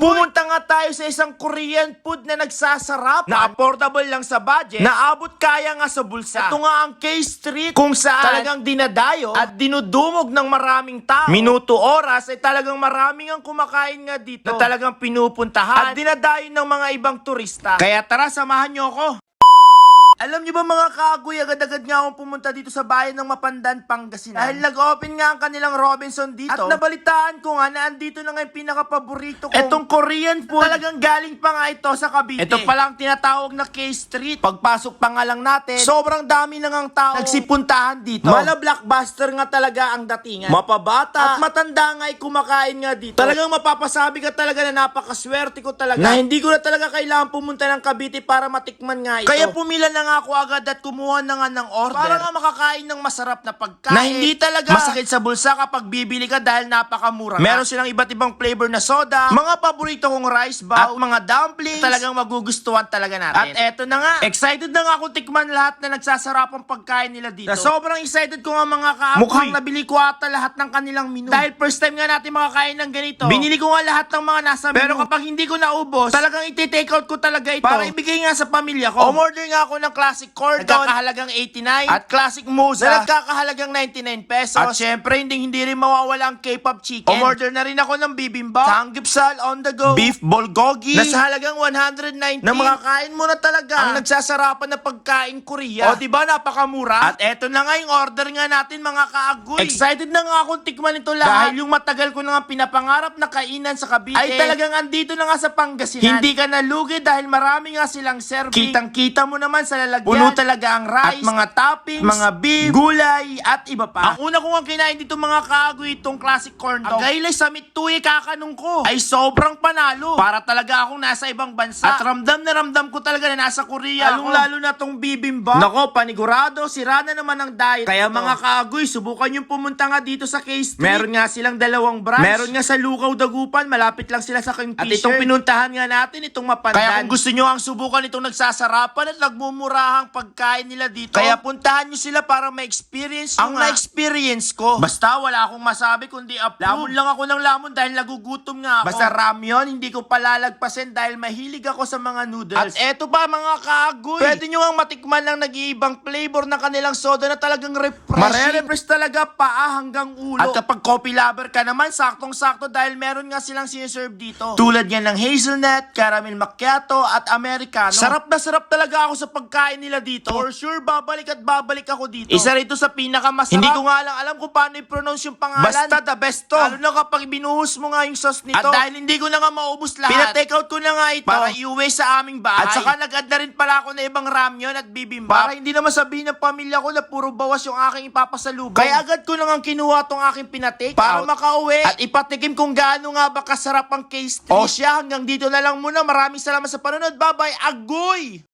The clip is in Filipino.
Pumunta nga tayo sa isang Korean food na nagsasarap. Na affordable lang sa budget. Naabot kaya nga sa bulsa. Ito nga ang K-Street kung saan talagang dinadayo at dinudumog ng maraming tao. Minuto oras ay talagang maraming ang kumakain nga dito. Na talagang pinupuntahan at dinadayo ng mga ibang turista. Kaya tara, samahan nyo ako. Alam niyo ba mga kagoy, agad-agad nga akong pumunta dito sa bayan ng Mapandan, Pangasinan. Dahil nag-open nga ang kanilang Robinson dito. At nabalitaan ko nga na andito na nga yung pinaka-paborito ko. Etong Korean food. Talagang galing pa nga ito sa Cavite. Ito pa lang tinatawag na K-Street. Pagpasok pa nga lang natin, sobrang dami na ngang tao nagsipuntahan dito. Mala blockbuster nga talaga ang datingan. Mapabata at matanda nga ay kumakain nga dito. Talagang mapapasabi ka talaga na napakaswerte ko talaga. Na hindi ko na talaga kailangan pumunta ng Cavite para matikman nga ito. Kaya pumila na nga ako agad at kumuha na nga ng order. Para nga makakain ng masarap na pagkain. Na hindi talaga masakit sa bulsa kapag bibili ka dahil napakamura. Meron silang iba't ibang flavor na soda, mga paborito kong rice bowl, at mga dumplings. Talagang magugustuhan talaga natin. At eto na nga, excited na nga ako tikman lahat na nagsasarapang pagkain nila dito. Na sobrang excited ko nga mga kaapoy. Mukhang nabili ko ata lahat ng kanilang menu. Dahil first time nga natin makakain ng ganito. Binili ko nga lahat ng mga nasa menu. Pero kapag hindi ko naubos, talagang iti-take out ko talaga ito. Para ibigay nga sa pamilya ko. Umorder nga ako ng classic cordon. Nagkakahalagang 89. At classic moza. Na nagkakahalagang 99 pesos. At syempre, hindi, hindi rin mawawala ang K-pop chicken. Umorder na rin ako ng bibimbap. Samgyeopsal on the go. Beef bulgogi. Na sa halagang 190. Na makakain mo na talaga. Ang nagsasarapan na pagkain Korea. O diba, napakamura. At eto na nga yung order nga natin mga kaagoy. Excited na nga akong tikman ito lahat. Dahil yung matagal ko na nga pinapangarap na kainan sa Cavite. Ay talagang andito na nga sa Pangasinan. Hindi ka nalugi dahil marami nga silang serving. Kitang-kita mo naman sa lalagyan. Puno talaga ang rice. At mga toppings. Mga beef. Gulay. At iba pa. Ang una ko nga kinain dito mga kaagoy itong classic corn dog. Ang gaylay sa mituy kakanong ko. Ay sobrang panalo. Para talaga akong nasa ibang bansa. At ramdam na ramdam ko talaga na nasa Korea. Lalong lalo na tong bibimbap. Nako, panigurado. Sira na naman ang diet. Kaya mga kaagoy, subukan yung pumunta nga dito sa K-Street. Meron nga silang dalawang branch. Meron nga sa Lugaw Dagupan. Malapit lang sila sa King At itong pinuntahan nga natin, itong mapandan. Kaya kung gusto nyo ang subukan itong nagsasarapan at nagmumurahang pagkain nila dito. Kaya puntahan nyo sila para ma-experience ang na-experience ko. Basta wala akong masabi kundi approve. Lamon lang ako ng lamon dahil nagugutom nga ako. Basta ramyon, hindi ko palalagpasin dahil mahilig ako sa mga noodles. At eto pa mga kagoy. Pwede nyo ang matikman lang nag-iibang flavor ng kanilang soda na talagang refreshing. Mare-refresh talaga paa hanggang ulo. At kapag coffee lover ka naman, saktong-sakto dahil meron nga silang siniserve dito. Tulad yan ng hazelnut, caramel macchiato, at americano. Sarap na sarap talaga ako sa pagkain nila dito. For sure, babalik at babalik ako dito. Isa rito sa pinakamasarap. Hindi ko nga lang alam kung paano i-pronounce yung pangalan. Basta the best to. Lalo na kapag binuhos mo nga yung sauce nito. At dahil hindi ko na nga maubos lahat, pina-take out ko na nga ito para iuwi sa aming bahay. At saka nag-add na rin pala ako na ibang ramyon at bibimbap. Para hindi naman sabihin ng pamilya ko na puro bawas yung aking ipapasalubong. Kaya agad ko na nga kinuha tong aking pinatake para makauwi at ipatikim kung gaano nga ba kasarap ang case O siya, hanggang dito na lang muna. Maraming salamat sa panonood. Bye-bye. Agoy!